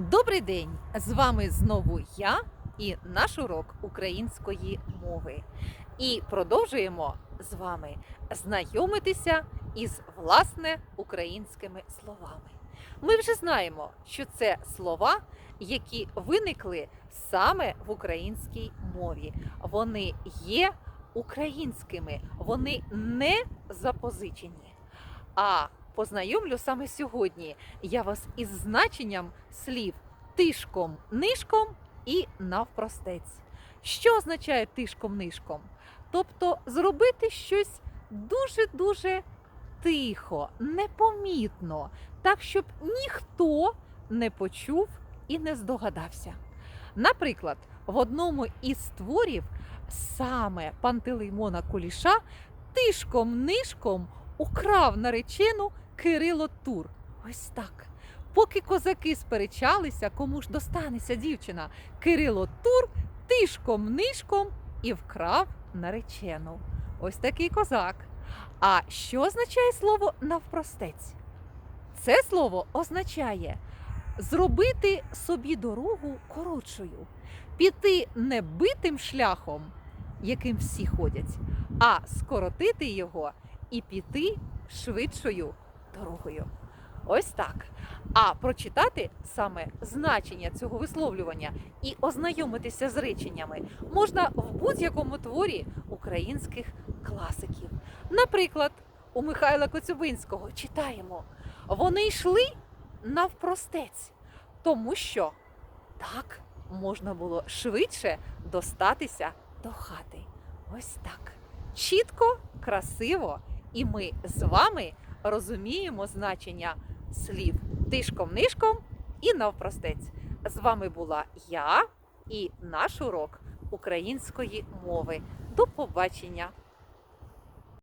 Добрий день! З вами знову я і наш урок української мови. І продовжуємо з вами знайомитися із власне українськими словами. Ми вже знаємо, що це слова, які виникли саме в українській мові. Вони є українськими, вони не запозичені. А познайомлю саме сьогодні я вас із значенням слів тишком, нишком і навпростець. Що означає тишком нишком? Тобто зробити щось дуже-дуже тихо, непомітно, так, щоб ніхто не почув і не здогадався. Наприклад, в одному із творів саме Пантелеймона Куліша тишком-нишком украв наречену Кирило Тур. Ось так. Поки козаки сперечалися, кому ж достанеться дівчина, Кирило Тур тишком-нишком і вкрав наречену. Ось такий козак. А що означає слово навпростець? Це слово означає зробити собі дорогу коротшою, піти не битим шляхом, яким всі ходять, а скоротити його і піти швидшою дорогою. Ось так. А прочитати саме значення цього висловлювання і ознайомитися з реченнями можна в будь-якому творі українських класиків. Наприклад, у Михайла Коцюбинського читаємо: вони йшли навпростець, тому що так можна було швидше достатися до хати. Ось так. Чітко, красиво, і ми з вами розуміємо значення слів тишком-нишком і навпростець. З вами була я і наш урок української мови. До побачення!